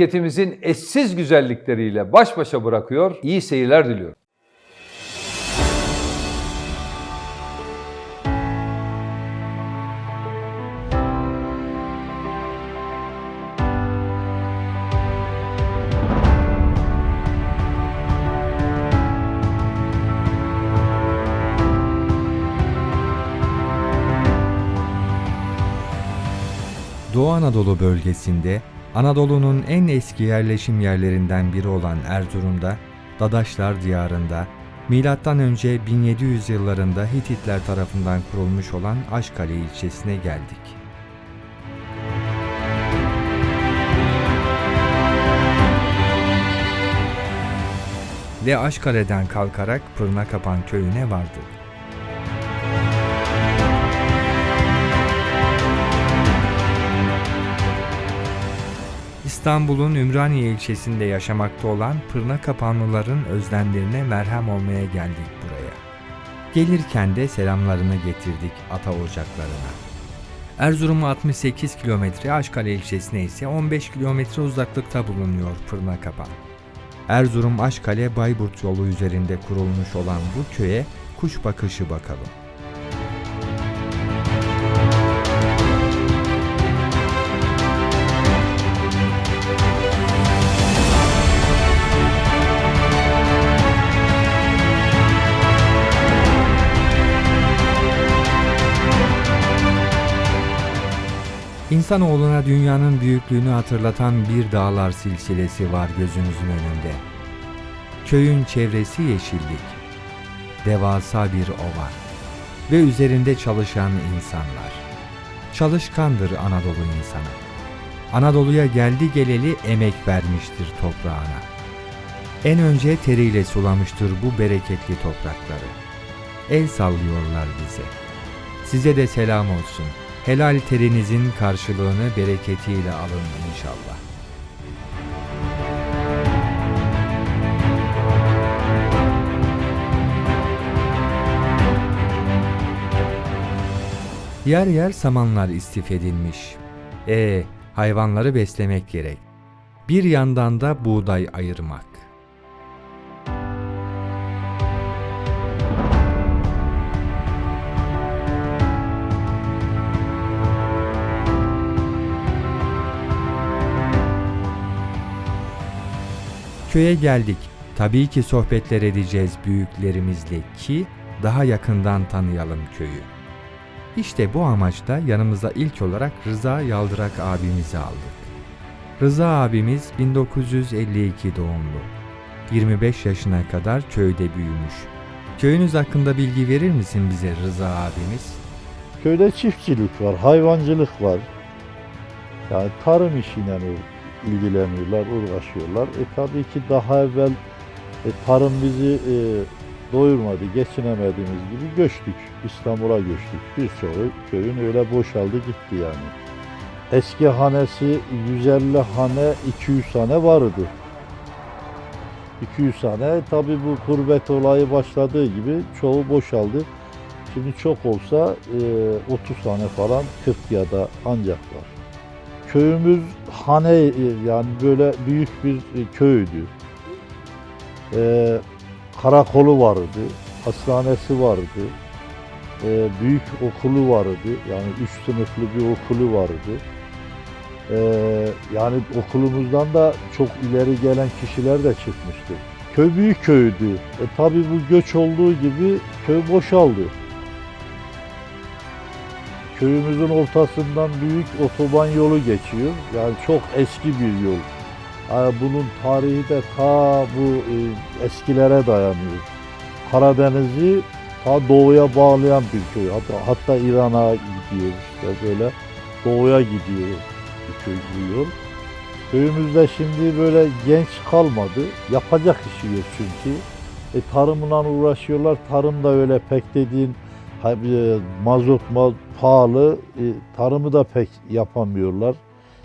memleketimizin eşsiz güzellikleriyle baş başa bırakıyor. İyi seyirler diliyorum. Doğu Anadolu bölgesinde Anadolu'nun en eski yerleşim yerlerinden biri olan Erzurum'da Dadaşlar diyarında M.Ö. 1700 yıllarında Hititler tarafından kurulmuş olan Aşkale ilçesine geldik. Ve Aşkale'den kalkarak Pırnakapan köyüne vardık. İstanbul'un Ümraniye ilçesinde yaşamakta olan Pırna Kapanlıların özlemlerine merhem olmaya geldik buraya. Gelirken de selamlarını getirdik ata ocaklarına. Erzurum'a 68 kilometre, Aşkale ilçesine ise 15 kilometre uzaklıkta bulunuyor Pırna Kapan. Erzurum Aşkale Bayburt yolu üzerinde kurulmuş olan bu köye kuş bakışı bakalım. İnsanoğluna dünyanın büyüklüğünü hatırlatan bir dağlar silsilesi var gözünüzün önünde. Köyün çevresi yeşillik, devasa bir ova ve üzerinde çalışan insanlar. Çalışkandır Anadolu insanı. Anadolu'ya geldi geleli emek vermiştir toprağına. En önce teriyle sulamıştır bu bereketli toprakları. El sallıyorlar bize. Size de selam olsun. Helal terinizin karşılığını bereketiyle alın inşallah. Yer yer samanlar istif edilmiş. E hayvanları beslemek gerek. Bir yandan da buğday ayırmak. Köye geldik. Tabii ki sohbetler edeceğiz büyüklerimizle ki daha yakından tanıyalım köyü. İşte bu amaçla yanımıza ilk olarak Rıza Yaldırak abimizi aldık. Rıza abimiz 1952 doğumlu. 25 yaşına kadar köyde büyümüş. Köyünüz hakkında bilgi verir misin bize Rıza abimiz? Köyde çiftçilik var, hayvancılık var. Yani tarım işiyle u- ilgileniyorlar, uğraşıyorlar. E tabii ki daha evvel e, tarım bizi e, doyurmadı, geçinemediğimiz gibi göçtük. İstanbul'a göçtük. Birçoğu köyün öyle boşaldı gitti yani. Eski hanesi 150 hane 200 tane vardı. 200 tane tabii bu kurbet olayı başladığı gibi çoğu boşaldı. Şimdi çok olsa e, 30 tane falan 40 ya da ancak var. Köyümüz hane e, yani böyle büyük bir e, köydü. E, karakolu vardı, hastanesi vardı, e, büyük okulu vardı. Yani üç sınıflı bir okulu vardı. E, yani okulumuzdan da çok ileri gelen kişiler de çıkmıştı. Köy büyük köydü. E, tabii bu göç olduğu gibi köy boşaldı. Köyümüzün ortasından büyük otoban yolu geçiyor. Yani çok eski bir yol. Yani bunun tarihi de ta bu e, eskilere dayanıyor. Karadeniz'i ta doğuya bağlayan bir köy. Hatta, hatta İran'a gidiyor işte böyle doğuya gidiyor bu köy bu yol. Köyümüzde şimdi böyle genç kalmadı. Yapacak işi yok çünkü. E, tarımla uğraşıyorlar. Tarım da öyle pek dediğin mazot mal pahalı. E, tarımı da pek yapamıyorlar.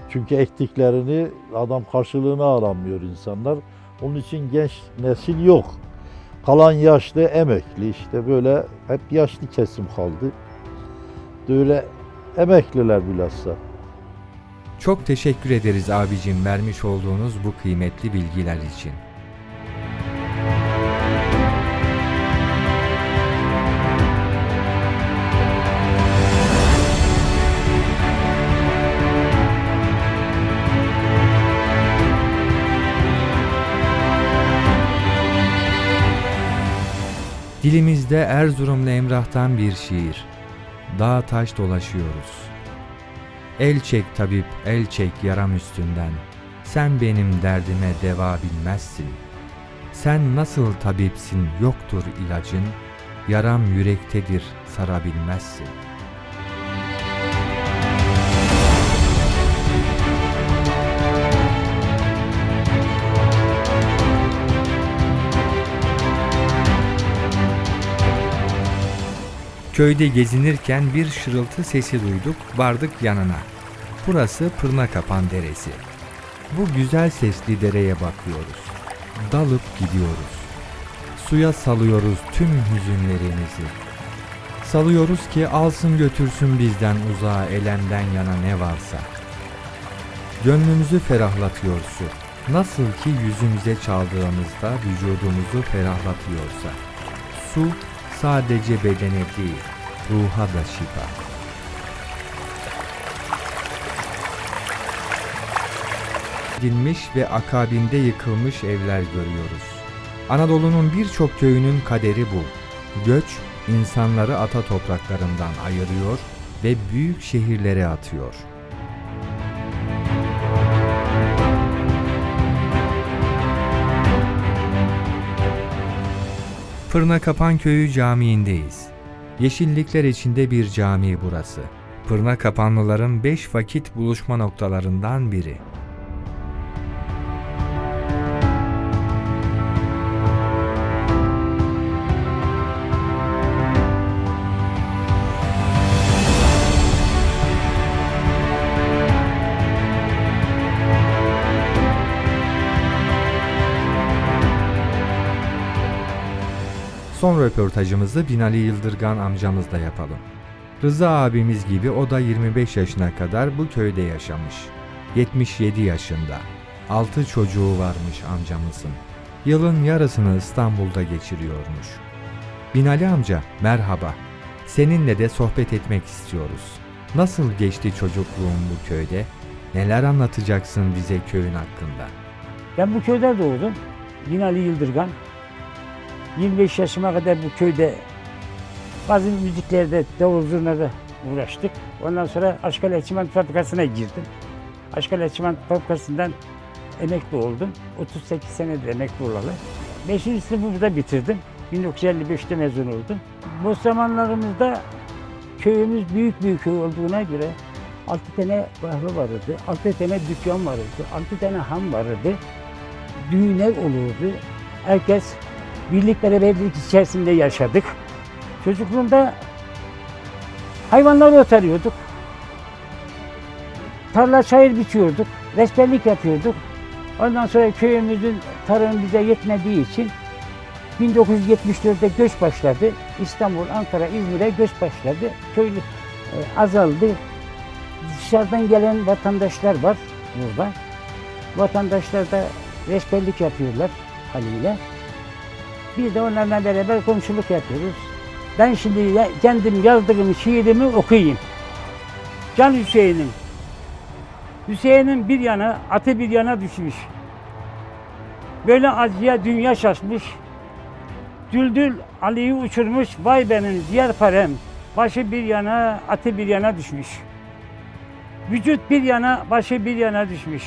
Çünkü ektiklerini adam karşılığını aramıyor insanlar. Onun için genç nesil yok. Kalan yaşlı emekli işte böyle hep yaşlı kesim kaldı. Böyle emekliler bilhassa. Çok teşekkür ederiz abicim vermiş olduğunuz bu kıymetli bilgiler için. Dilimizde Erzurumlu Emrah'tan bir şiir. Dağ taş dolaşıyoruz. El çek tabip, el çek yaram üstünden. Sen benim derdime deva bilmezsin. Sen nasıl tabipsin yoktur ilacın. Yaram yürektedir sarabilmezsin. Köyde gezinirken bir şırıltı sesi duyduk, vardık yanına. Burası Pırnakapan Deresi. Bu güzel sesli dereye bakıyoruz. Dalıp gidiyoruz. Suya salıyoruz tüm hüzünlerimizi. Salıyoruz ki alsın götürsün bizden uzağa elemden yana ne varsa. Gönlümüzü ferahlatıyor su. Nasıl ki yüzümüze çaldığımızda vücudumuzu ferahlatıyorsa. Su sadece bedene değil, ruha da şifa. edilmiş ve akabinde yıkılmış evler görüyoruz. Anadolu'nun birçok köyünün kaderi bu. Göç insanları ata topraklarından ayırıyor ve büyük şehirlere atıyor. Fırna Kapan Köyü Camii'ndeyiz. Yeşillikler içinde bir cami burası. Fırna Kapanlıların beş vakit buluşma noktalarından biri. Son röportajımızı Binali Yıldırgan amcamızla yapalım. Rıza abimiz gibi o da 25 yaşına kadar bu köyde yaşamış. 77 yaşında. 6 çocuğu varmış amcamızın. Yılın yarısını İstanbul'da geçiriyormuş. Binali amca merhaba. Seninle de sohbet etmek istiyoruz. Nasıl geçti çocukluğun bu köyde? Neler anlatacaksın bize köyün hakkında? Ben bu köyde doğdum. Binali Yıldırgan. 25 yaşıma kadar bu köyde bazı müziklerde, davul zurnada uğraştık. Ondan sonra Aşkale Çimento Fabrikası'na girdim. Aşkale Çimento Fabrikası'ndan emekli oldum. 38 senedir emekli olalı. 5. sınıfı burada bitirdim. 1955'te mezun oldum. Bu zamanlarımızda köyümüz büyük bir köy olduğuna göre 6 tane kahve vardı, 6 tane dükkan vardı, 6 tane ham vardı. Düğünler olurdu. Herkes birlik beraberlik içerisinde yaşadık. Çocukluğumda hayvanları otarıyorduk. Tarla çayır biçiyorduk. Resperlik yapıyorduk. Ondan sonra köyümüzün tarım bize yetmediği için 1974'te göç başladı. İstanbul, Ankara, İzmir'e göç başladı. Köy e, azaldı. Dışarıdan gelen vatandaşlar var burada. Vatandaşlar da reçberlik yapıyorlar haliyle. Bir de onlarla beraber komşuluk yapıyoruz. Ben şimdi kendim yazdığım şiirimi okuyayım. Can Hüseyin'im. Hüseyin'in bir yana, atı bir yana düşmüş. Böyle acıya dünya şaşmış. Düldül Ali'yi uçurmuş, vay benim diğer parem. Başı bir yana, atı bir yana düşmüş. Vücut bir yana, başı bir yana düşmüş.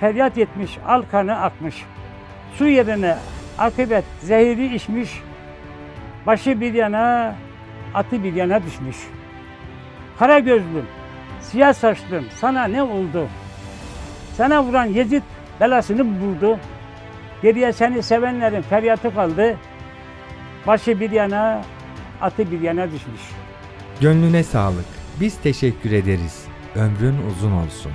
Feryat etmiş, al kanı akmış. Su yerine akıbet zehiri içmiş. Başı bir yana, atı bir yana düşmüş. Kara gözlüm, siyah saçlım, sana ne oldu? Sana vuran Yezid belasını buldu. Geriye seni sevenlerin feryatı kaldı. Başı bir yana, atı bir yana düşmüş. Gönlüne sağlık. Biz teşekkür ederiz. Ömrün uzun olsun.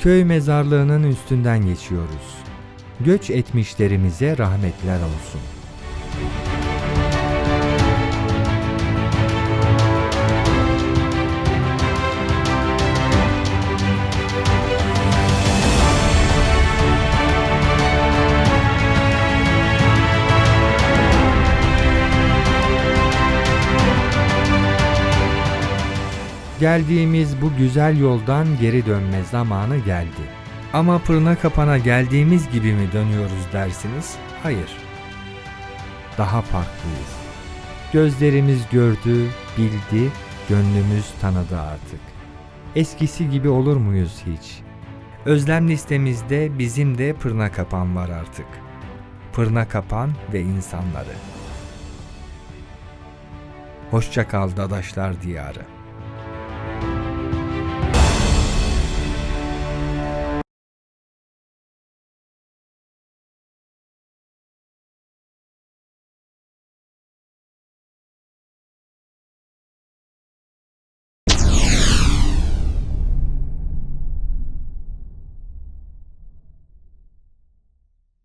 Köy mezarlığının üstünden geçiyoruz. Göç etmişlerimize rahmetler olsun. Geldiğimiz bu güzel yoldan geri dönme zamanı geldi. Ama pırna kapana geldiğimiz gibi mi dönüyoruz dersiniz? Hayır. Daha farklıyız. Gözlerimiz gördü, bildi, gönlümüz tanıdı artık. Eskisi gibi olur muyuz hiç? Özlem listemizde bizim de pırna kapan var artık. Pırna kapan ve insanları. Hoşça kal Dadaşlar Diyarı.